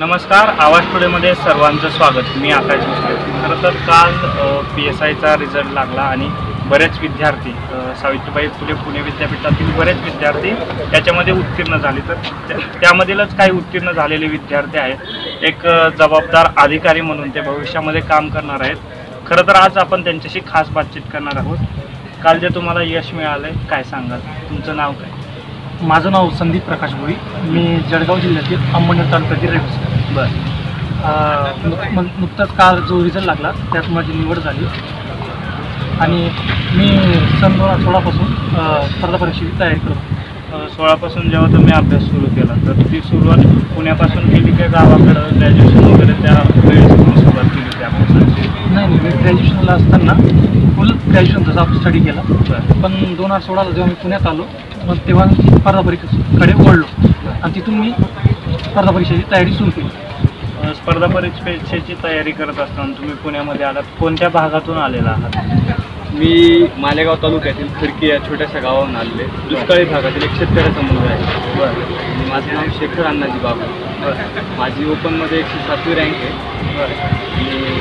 नमस्कार आवाज टुडेमध्ये सर्वांचं स्वागत. मी आकाश मिश्रे खरं तर काल पी एस आयचा रिझल्ट लागला आणि बरेच विद्यार्थी सावित्रीबाई फुले पुणे विद्यापीठातील बरेच विद्यार्थी त्याच्यामध्ये उत्तीर्ण झाले. तर त्यामधीलच काही उत्तीर्ण झालेले विद्यार्थी आहेत. एक जबाबदार अधिकारी म्हणून ते भविष्यामध्ये काम करणार आहेत. खरं तर आज आपण त्यांच्याशी खास बातचीत करणार आहोत. काल जे तुम्हाला यश मिळालं आहे काय सांगाल? तुमचं नाव काय? माझं नाव संदीप प्रकाश भोई. मी जळगाव जिल्ह्यातील अंबरनाथ तालुक्यातील रेव्स बरं. नुकताच काल जो रिझल्ट लागला त्यात माझी निवड झाली. आणि मी सन दोन हजार सोळापासून स्पर्धा परीक्षेची तयारी करतो सोळापासून जेव्हा तुम्ही अभ्यास सुरू केला तर ती सुरुवात पुण्यापासून केली की गावाकडं? ग्रॅज्युएशन वगैरे त्या वेळेस तुम्ही सुरुवात केली अभ्यासाची नाही नाही. मी ग्रॅज्युएशनला असताना फुल ग्रॅज्युएशन तसा स्टडी केला. बरं. पण दोन हजार सोळाला जेव्हा मी पुण्यात आलो मग तेव्हा स्पर्धा परीक्षेकडे वळलो. आणि तिथून मी स्पर्धा परीक्षेची तयारी सुरू केली. अ, स्पर्धा परीक्षेची तयारी करत असताना तुम्ही पुण्यामध्ये आलात. कोणत्या भागातून आलेला आहात? मी मालेगाव तालुक्यातील खडकी या छोट्याशा गावाहून आलेले दुष्काळी भागातील एक शेतकऱ्याचा मुलगा आहे. बरं. आणि माझं नाव शेखर अण्णाजी बाबू बरं. माझी ओपनमध्ये एकशे सातवी रँक आहे. बरं. आणि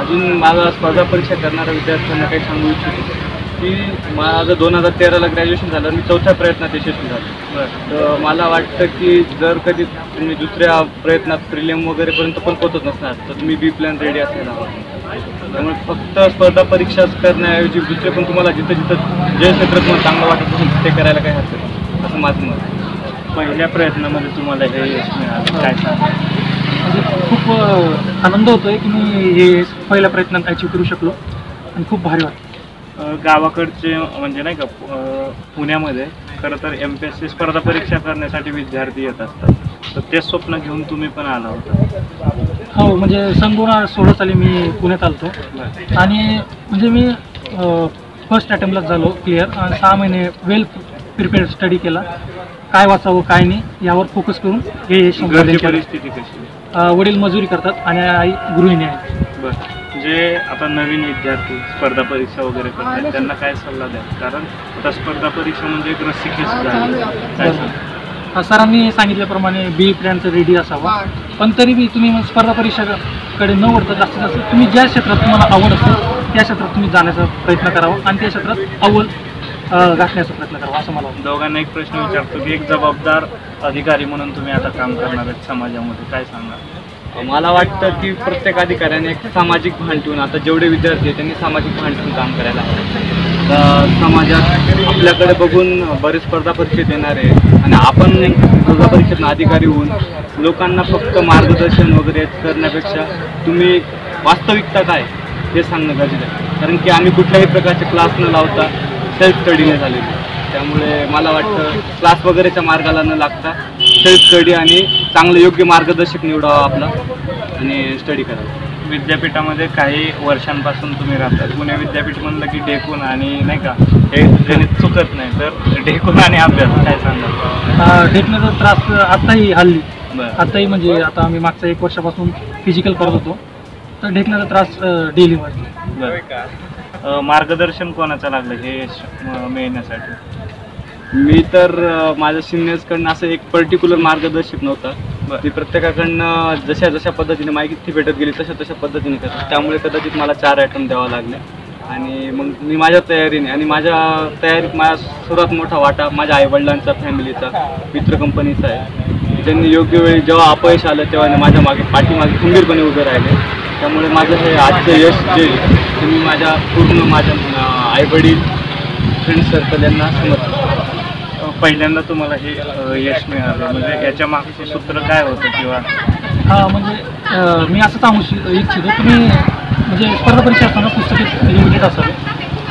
अजून मला स्पर्धा परीक्षा करणाऱ्या विद्यार्थ्यांना काही सांगू इच्छितो? की माझं दोन हजार तेराला ग्रॅज्युएशन झालं मी चौथ्या प्रयत्नात यशस्वी झालो. तर मला वाटतं की जर कधी तुम्ही दुसऱ्या प्रयत्नात प्रिलियम वगैरेपर्यंत पण पोहोचत नसणार तर तुम्ही बी प्लॅन रेडी असायला हवा. त्यामुळे फक्त स्पर्धा परीक्षाच करण्याऐवजी दुसरे पण तुम्हाला जिथं जिथं जे क्षेत्र तुम्हाला चांगलं वाटत असेल ते करायला काही हरकत नाही असं माझं मत आहे. पहिल्या प्रयत्नामध्ये तुम्हाला हे यश मिळालं काय म्हणजे खूप आनंद होतोय की मी हे पहिल्या प्रयत्नात अचीव करू शकलो. आणि खूप भारी वाटतं गावाकडचे म्हणजे नाही का पुण्यामध्ये खरं तर एम पी एस सी स्पर्धा परीक्षा करण्यासाठी विद्यार्थी येत असतात. तर ते स्वप्न घेऊन तुम्ही पण आला होता. हो म्हणजे सन दोन हजार सोळा साली मी पुण्यात आलतो. आणि म्हणजे मी फर्स्ट अटेम्प्टलाच झालो क्लिअर सहा महिने वेल प्रिपेअर्ड स्टडी केला. काय वाचावं काय नाही यावर फोकस करून हे. परिस्थिती कशी? वडील मजुरी करतात आणि आई गृहिणी आहे बरं. जे आता नवीन विद्यार्थी स्पर्धा परीक्षा वगैरे करतात त्यांना काय सल्ला द्या कारण आता स्पर्धा परीक्षा म्हणजे एक रस्सीखेच झाली काय? अ, सरांनी सांगितल्याप्रमाणे बी प्लॅनचं रेडी असावा. पण तरी बी तुम्ही स्पर्धा परीक्षेकडे न वळता जास्तीत जास्त तुम्ही ज्या क्षेत्रात तुम्हाला आवड असेल त्या क्षेत्रात तुम्ही जाण्याचा प्रयत्न करावा आणि त्या क्षेत्रात अव्वल अ, गाठण्याचा प्रयत्न करावा असं मला वाटतं. दोघांना एक प्रश्न विचारतो की एक जबाबदार अधिकारी म्हणून तुम्ही आता काम करणार आहेत समाजामध्ये काय सांगा मला वाटतं की प्रत्येक अधिकाऱ्याने एक सामाजिक भान ठेवून आता जेवढे विद्यार्थी आहेत त्यांनी सामाजिक भान ठेवून काम करायला हवं. समाजात आपल्याकडे बघून बरेच स्पर्धा परीक्षेत येणार आहे आणि आपण स्पर्धा परीक्षेतनं अधिकारी होऊन लोकांना फक्त मार्गदर्शन वगैरे करण्यापेक्षा तुम्ही वास्तविकता काय हे सांगणं गरजेचं आहे. कारण की आम्ही कुठल्याही प्रकारचे क्लास न लावता सेल्फ स्टडीने झालेली त्यामुळे मला वाटतं क्लास वगैरेच्या मार्गाला न लागता सेल्फ स्टडी आणि चांगलं योग्य मार्गदर्शक निवडावा आपला आणि स्टडी करावा. विद्यापीठामध्ये काही वर्षांपासून तुम्ही राहतात पुणे विद्यापीठ म्हणलं की ढेकून आणि नाही का हे गणित चुकत नाही तर ढेकून आणि अभ्यास काय सांगाल? ढेकण्याचा त्रास आत्ताही हल्ली. आत्ताही म्हणजे आता आम्ही मागच्या एक वर्षापासून फिजिकल करत होतो. तर ढेकण्याचा त्रास डेली अ, मार्गदर्शन कोणाचं लागलं हे मिळण्यासाठी? मी तर माझ्या सिनियर्सकडनं असं एक पर्टिक्युलर मार्गदर्शक नव्हता. ती प्रत्येकाकडनं जशा जशा पद्धतीने माहिती भेटत गेली तशा तशा पद्धतीने करत त्यामुळे कदाचित मला चार आयटम द्यावा लागले. आणि मग मी माझ्या तयारीने आणि माझ्या तयारीत माझा सर्वात मोठा वाटा माझ्या आईवडिलांचा फॅमिलीचा मित्र कंपनीचा आहे. त्यांनी योग्य वेळी जेव्हा अपयश आलं तेव्हा माझ्या मागे पाठीमागे खंबीरपणे उभे राहिले. त्यामुळे माझं हे आजचं यश जे ते मी माझ्या पूर्ण माझ्या आईवडील फ्रेंड सर्कल यांना. अ, पहिल्यांदा तुम्हाला हे अ, यश मिळालं. म्हणजे याच्या मागचं सूत्र काय होतं किंवा? हा म्हणजे अ, मी असं सांगू श- इच्छितो तुम्ही म्हणजे स्पर्धा परीक्षा असताना पुस्तके लिमिटेड असावे.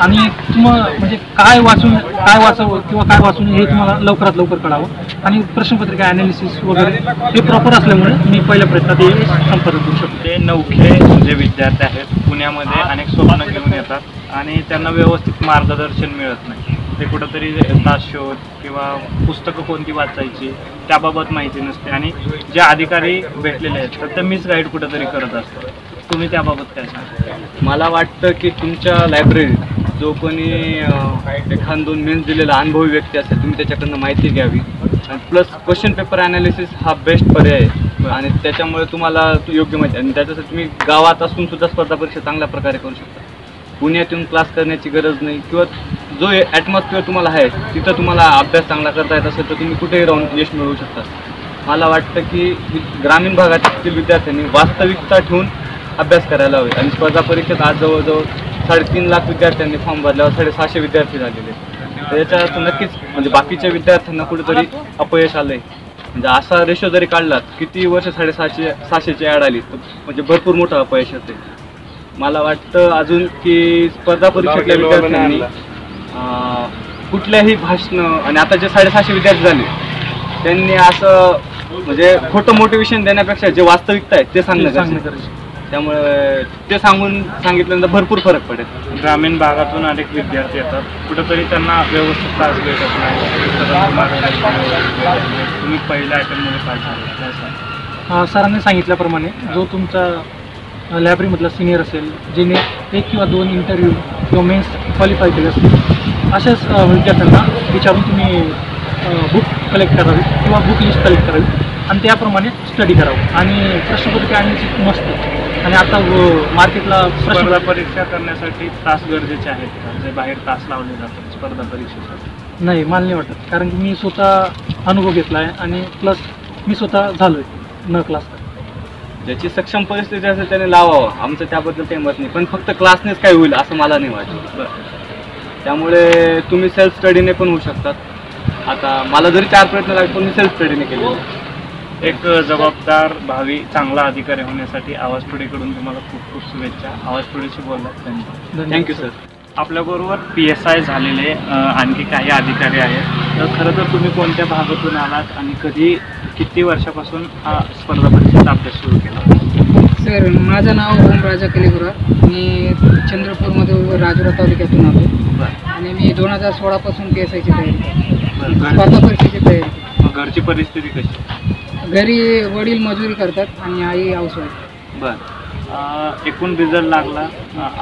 आणि तुम्हाला म्हणजे काय वाचून काय वाचावं किंवा काय वाचून हे तुम्हाला लवकरात लवकर कळावं. आणि प्रश्नपत्रिका ॲनालिसिस वगैरे हे प्रॉपर असल्यामुळे मी पहिल्या प्रयत्नात हे संपादन करू शकतो. ते नौखे जे विद्यार्थी आहेत. पुण्यामध्ये अनेक स्वप्न घेऊन येतात आणि त्यांना व्यवस्थित मार्गदर्शन मिळत नाही. ते कुठंतरी तास शोध किंवा पुस्तकं कोणती वाचायची त्याबाबत माहिती नसते. आणि जे अधिकारी भेटलेले आहेत तर ते मिस गाईड कुठंतरी करत असतात. तुम्ही त्याबाबत काय सांगा मला वाटतं की तुमच्या लायब्ररीत जो कोणी एखाद दोन मेन्स दिलेला अनुभवी व्यक्ती असेल तुम्ही त्याच्याकडनं माहिती घ्यावी. आणि प्लस क्वेश्चन पेपर ॲनालिसिस हा बेस्ट पर्याय आहे. आणि त्याच्यामुळे तुम्हाला योग्य माहिती आणि त्याच्यासाठी तुम्ही गावात असून सुद्धा स्पर्धा परीक्षा चांगल्या प्रकारे करू शकता. पुण्यात येऊन क्लास करण्याची गरज नाही. किंवा जो ॲटमॉस्फिअर तुम्हाला आहे तिथं तुम्हाला अभ्यास चांगला करता येत असेल तर तुम्ही कुठेही राहून यश मिळवू शकता. मला वाटतं की ग्रामीण भागातील विद्यार्थ्यांनी वास्तविकता ठेवून अभ्यास करायला हवे. आणि स्पर्धा परीक्षेत आज जवळजवळ साडेतीन लाख विद्यार्थ्यांनी फॉर्म भरल्यावर साडेसहाशे विद्यार्थी झालेले अर्थ नक्कीच म्हणजे बाकीच्या विद्यार्थ्यांना कुठेतरी अपयश आलंय. म्हणजे असा रेशो जरी काढलात किती वर्ष साडेसहाशे सहाशेची ॲड आली तर म्हणजे भरपूर मोठं अपयश येते मला वाटतं अजून की स्पर्धा परीक्षेतल्या विद्यार्थ्यांनी कुठल्याही भाषण आणि आता जे साडेसहाशे विद्यार्थी झाले त्यांनी असं म्हणजे खोटं मोटिवेशन देण्यापेक्षा जे वास्तविकता आहे ते सांगणं सांगणं गरजेचं. त्यामुळे ते सांगून सांगितल्यानंतर भरपूर फरक पडेल. ग्रामीण भागातून अनेक विद्यार्थी येतात. कुठंतरी त्यांना व्यवस्थित तास भेटत नाही. तुम्ही पहिल्या पास झाले सांगा? अं, सरांनी सांगितल्याप्रमाणे जो तुमचा लायब्ररीमधला सिनियर असेल ज्याने एक किंवा दोन इंटरव्ह्यू किंवा मेन्स क्वालिफाय केले असतील अशाच विद्यार्थ्यांना विचारून तुम्ही बुक कलेक्ट करावी किंवा बुक लिस्ट कलेक्ट करावी आणि त्याप्रमाणे स्टडी करावं. आणि प्रश्नपत्रिका आणण्याची मस्त. आणि आता मार्केटला स्पर्धा प्रश्न परीक्षा करण्यासाठी तास गरजेचे आहेत जे बाहेर तास लावले जातात स्पर्धा परीक्षेसाठी? नाही मला नाही वाटत. कारण की मी स्वतः अनुभव घेतला आहे आणि प्लस मी स्वतः झालो आहे न क्लास ज्याची सक्षम परिस्थिती असेल त्याने लावावं. आमचं त्याबद्दल काही मत नाही. पण फक्त क्लासनेच काय होईल असं मला नाही वाटत. त्यामुळे तुम्ही सेल्फ स्टडीने पण होऊ शकतात. आता मला जरी चार प्रयत्न लागले पण मी सेल्फ स्टडीने केले एक जबाबदार भावी चांगला अधिकारी होण्यासाठी आवाज टुडेकडून तुम्हाला खूप खूप शुभेच्छा. आवाज टुडेशी बोललात धन्यवाद थँक्यू सर आपल्याबरोबर पी एस आय झालेले आणखी काही अधिकारी आहेत. तर खरं तर तुम्ही कोणत्या भागातून आलात आणि कधी किती वर्षापासून हा स्पर्धा परीक्षेचा अभ्यास सुरू केला? सर माझं नाव ओमराजा कलिगुरा. मी चंद्रपूरमध्ये राजुरा तालुक्यातून आलो आणि मी दोन हजार सोळापासून पी एस आयची तयारी स्पर्धा परीक्षेची तयारी घरची परिस्थिती कशी? घरी वडील मजुरी करतात आणि आई हाऊसवाईफ बर. एकूण रिझल्ट लागला.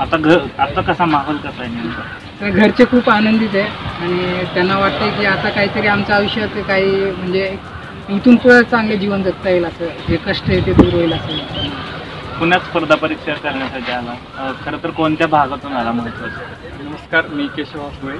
आता घर आता कसा माहोल कसा आहे नेमका? तर घरचे खूप आनंदित आहे आणि त्यांना वाटतंय की आता काहीतरी आमच्या आयुष्यात काही म्हणजे इथून पुढे चांगले जीवन जगता येईल असं जे कष्ट आहे ते दूर होईल असं. पुण्यात स्पर्धा परीक्षा करण्यासाठी आला. खरं तर कोणत्या भागातून आला महत्वाचं? नमस्कार मी केशव हासगुळे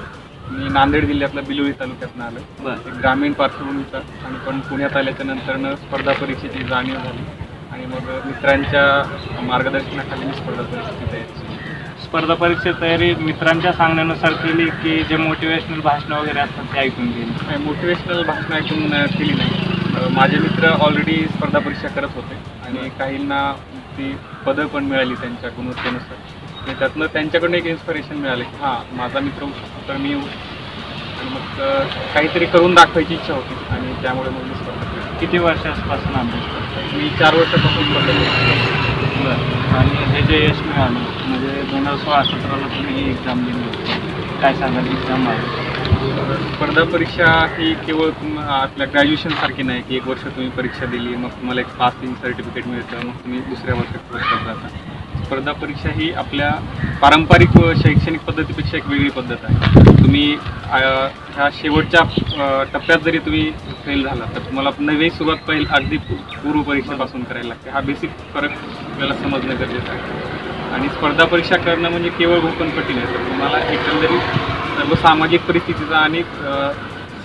मी नांदेड जिल्ह्यातल्या बिलोली तालुक्यातून आलो बरं. एक ग्रामीण पार्श्वभूमीचा आणि पण पुण्यात आल्याच्या नंतरनं स्पर्धा परीक्षेची जाणीव झाली. आणि मग मित्रांच्या मार्गदर्शनाखाली मी स्पर्धा परीक्षेची तयारी. स्पर्धा परीक्षेची तयारी मित्रांच्या सांगण्यानुसार केली की जे मोटिवेशनल भाषणं वगैरे असतात ते ऐकून गेली मोटिवेशनल भाषणं ऐकून केली नाही. माझे मित्र ऑलरेडी स्पर्धा परीक्षा करत होते. आणि काहींना ती पदं पण मिळाली त्यांच्या गुणवत्तेनुसार आणि त्यातनं त्यांच्याकडनं एक इन्स्पिरेशन मिळालं की हां माझा मित्र तर मी आणि मग काहीतरी करून दाखवायची इच्छा होती आणि त्यामुळे मग मी स्पर्धा किती वर्षापासून करतो मी चार वर्षापासून स्पर्धा बरं. आणि हे जे यश मिळालं म्हणजे दोन हजार सोळा सतराला तुम्ही ही एक्झाम दिली होती. काय सांगाल? एक्झाम स्पर्धा परीक्षा ही केवळ आपल्या ग्रॅज्युएशनसारखी नाही की एक वर्ष तुम्ही परीक्षा दिली मग तुम्हाला एक पासिंग सर्टिफिकेट मिळतं मग तुम्ही दुसऱ्या वर्षात वर्षात जाता स्पर्धा परीक्षा ही आपल्या पारंपरिक व शैक्षणिक पद्धतीपेक्षा एक वेगळी पद्धत आहे. तुम्ही ह्या शेवटच्या टप्प्यात जरी तुम्ही फेल झाला तर तुम्हाला नवी सुरुवात पहिली अगदी पूर्व परीक्षेपासून करायला लागते. हा बेसिक फरक आपल्याला समजणं गरजेचं आहे. आणि स्पर्धा परीक्षा करणं म्हणजे केवळ भूकन कठीण आहे तर तुम्हाला एकंदरीत सर्व सामाजिक परिस्थितीचा आणि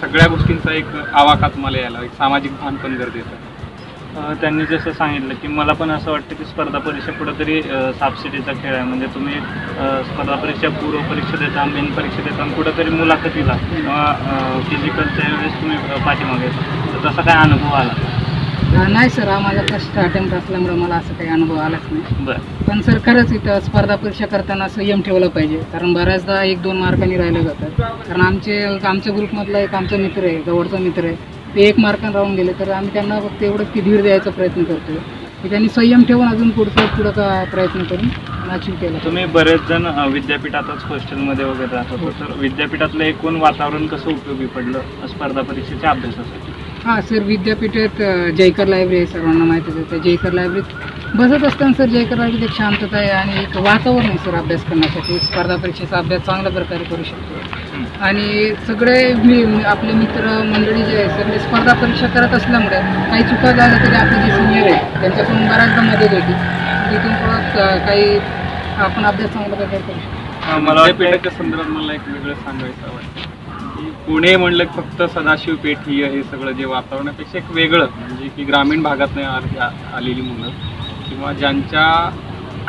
सगळ्या गोष्टींचा एक आवाका तुम्हाला यायला एक सामाजिक भान पण गरजेचं आहे त्यांनी जसं सांगितलं की मला पण असं वाटतं की स्पर्धा परीक्षा कुठंतरी सापसिडीचा सापशिडीचा खेळ आहे. म्हणजे तुम्ही स्पर्धा परीक्षा पूर्व परीक्षा देता मेन परीक्षा देता आणि कुठंतरी मुलाखतीला किंवा फिजिकलच्या वेळेस तुम्ही पाठीमागे येता. तर तसा काय अनुभव आला? नाही सर हा माझा फर्स्ट अटेम्प्ट असल्यामुळे मला असं काही अनुभव आलाच नाही. बरं. पण सर खरंच इथं स्पर्धा परीक्षा करताना संयम ठेवला पाहिजे कारण बऱ्याचदा एक दोन मार्कांनी राहिले जातात कारण आमचे आमच्या ग्रुपमधला एक आमचा मित्र आहे जवळचा मित्र आहे ते एक मार्काने राहून गेले तर आम्ही त्यांना फक्त एवढंच की धीर द्यायचा प्रयत्न करतो की त्यांनी संयम ठेवून अजून पुढचं पुढं का प्रयत्न करून अचीव केला. तुम्ही बरेच जण अ, विद्यापीठातच हॉस्टेलमध्ये वगैरे राहत होतो तर विद्यापीठातलं एकूण वातावरण कसं उपयोगी पडलं स्पर्धा परीक्षेच्या अभ्यासासाठी? हां सर विद्यापीठात जयकर लायब्ररी आहे सर्वांना माहितीच आहे. त्या जयकर लायब्ररीत बसत असताना सर जयकर लायब्ररीत एक शांतता आहे आणि एक वातावरण आहे सर अभ्यास करण्यासाठी. स्पर्धा परीक्षेचा अभ्यास चांगल्या प्रकारे करू शकतो. आणि सगळे मी आपले मित्र मंडळी जे आहे सगळे स्पर्धा परीक्षा करत असल्यामुळे काही चुका झाल्या तरी आपले जे सिनियर आहे त्यांच्याकडून बऱ्याचदा मदत होती. तिथून थोडं काही आपण अभ्यास चांगल्या प्रकारे करू शकतो. मला संदर्भात मला एक वेगळं सांगायचं वाटतं पुणे म्हणलं फक्त सदाशिव पेठी हे सगळं जे वातावरणापेक्षा एक वेगळं. म्हणजे की ग्रामीण भागात आलेली मुलं. किंवा ज्यांच्या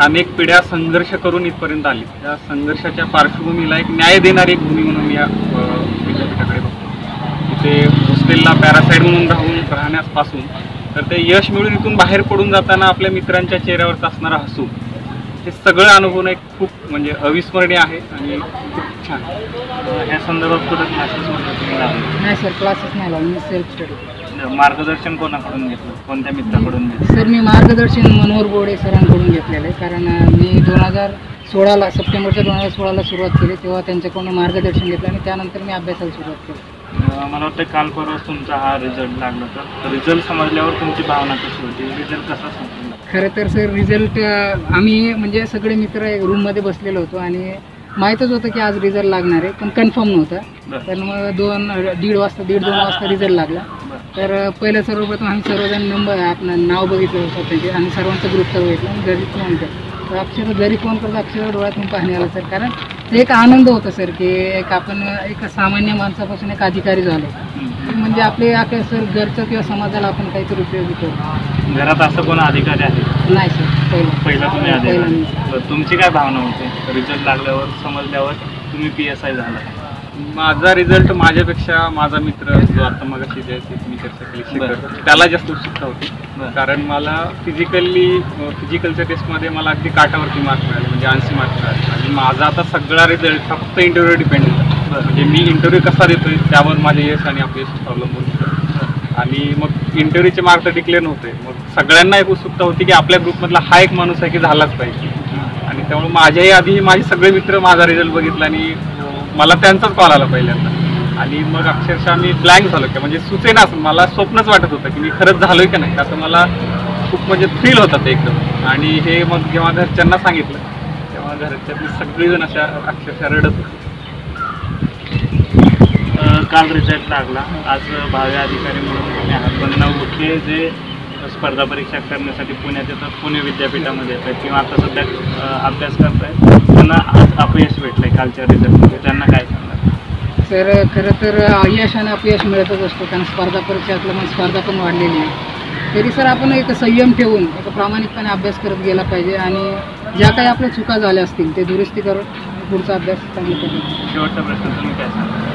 अनेक पिढ्या संघर्ष करून इथपर्यंत आली. त्या संघर्षाच्या पार्श्वभूमीला एक न्याय देणारी एक भूमी म्हणून या विद्यापीठाकडे बघतो. तिथे हॉस्टेलला पॅरासाईड म्हणून राहून राहण्यापासून तर ते यश मिळून इथून बाहेर पडून जाताना आपल्या मित्रांच्या चेहऱ्यावरचा असणारा हसू. हे सगळं अनुभवणं एक खूप म्हणजे अविस्मरणीय आहे. आणि खूप छान. अं, या संदर्भात कुठं क्लासेस वगैरे तुम्ही लावले? नाही सर क्लासेस नाही लावले मी सेल्फ स्टडी मार्गदर्शन कोणाकडून घेतलं? कोणत्या मित्राकडून घेतलं? सर मी मार्गदर्शन मनोहर बोडे सरांकडून घेतलेलं आहे कारण अ, मी दोन हजार सोळाला सप्टेंबरच्या दोन हजार सोळाला सुरुवात केली तेव्हा त्यांच्याकडून मार्गदर्शन घेतलं आणि त्यानंतर मी अभ्यासाला सुरुवात केली. अं, मला वाटतं काल परवाच तुमचा हा रिझल्ट लागला तर रिझल्ट समजल्यावर तुमची भावना कशी होती? रिझल्ट कसा समजला? खरं तर सर रिझल्ट आम्ही म्हणजे सगळे मित्र एक रूममध्ये बसलेलो होतो आणि माहीतच होतं की आज रिझल्ट लागणार आहे पण कन्फर्म नव्हता. तर मग दोन दीड वाजता दीड दोन वाजता रिझल्ट लागला. तर पहिलं सर्वप्रथम आम्ही सर्वजण नंबर आपलं नाव बघितलं स्वतःचे आणि सर्वांचा ग्रुपचा बघितला आणि घरी फोन केला तर अक्षर घरी फोन करता अक्षर डोळ्यातून पाहणे आला सर कारण ते एक आनंद होता सर की एक आपण एक सामान्य माणसापासून एक अधिकारी झालो. म्हणजे आपले आपल्या सर घरचं किंवा समाजाला आपण काहीतरी उपयोगी करू घरात असं कोण अधिकारी आहे? नाही सर पहिलं. पहिला तुम्ही पहिला अधिकारी मी. बरं, तुमची काय भावना होती? रिझल्ट लागल्यावर समजल्यावर तुम्ही पी एस आय झाला. माझा रिझल्ट माझ्यापेक्षा माझा मित्र जो आता मग जे मी चर्चा केली शेखर बरं. त्याला जास्त उत्सुकता होती. बरं. कारण मला फिजिकली फिजिकलच्या टेस्टमध्ये मला अगदी काठावरती मार्क मिळाले म्हणजे ऐंशी मार्क मिळाले. आणि माझा आता सगळा रिझल्ट फक्त इंटरव्ह्यू डिपेंड होता. म्हणजे मी इंटरव्ह्यू कसा देतोय त्यावर माझे यश आणि अपयश अवलंबून होतं. आणि मग इंटरव्ह्यूचे मार्क तर डिक्लेअर नव्हते. मग सगळ्यांना एक उत्सुकता होती की आपल्या ग्रुपमधला हा एक माणूस आहे की झालाच पाहिजे. आणि त्यामुळे माझ्याही आधी माझे सगळे मित्र माझा रिझल्ट बघितला आणि मला त्यांचाच कॉल आला पहिल्यांदा. आणि मग अक्षरशः मी ब्लँक झालो. की म्हणजे सुचेनाच मला स्वप्नच वाटत होतं की मी खरंच झालोय का नाही. असं मला खूप म्हणजे थ्रिल होतं ते एकदम. आणि हे मग जेव्हा घरच्यांना सांगितलं तेव्हा घरच्यातली सगळीजण अशा अक्षरशः रडत होती. काल रिझल्ट लागला. आज भावी अधिकारी म्हणून तुम्ही आहात. पण जे स्पर्धा परीक्षा करण्यासाठी पुण्यात येतात पुणे विद्यापीठामध्ये येतात किंवा आता सध्या अभ्यास करतायत. त्यांना आज अपयश भेटलंय कालच्या रिझल्टमध्ये. त्यांना काय सांगणार? तर खरं तर यश आणि अपयश मिळतच असतो. कारण स्पर्धा परीक्षा असल्यामुळे स्पर्धा पण वाढलेली आहे. तरी सर आपण एक संयम ठेवून एक प्रामाणिकपणे अभ्यास करत गेला पाहिजे आणि ज्या काही आपल्या चुका झाल्या असतील ते दुरुस्ती करून पुढचा अभ्यास पद्धतीने शेवटचा प्रश्न तुम्ही काय सांगणार?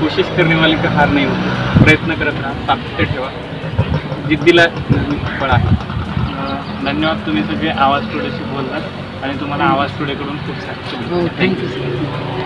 कोशिश करणे वाले का हार नाही होत. प्रयत्न करत राहा सातत्य ठेवा. जिद्दीला फळ आहे. धन्यवाद तुम्ही सगळे आवाज टुडेशी बोललात आणि तुम्हाला आवाज टुडेकडून खूप सारे थँक्यू सर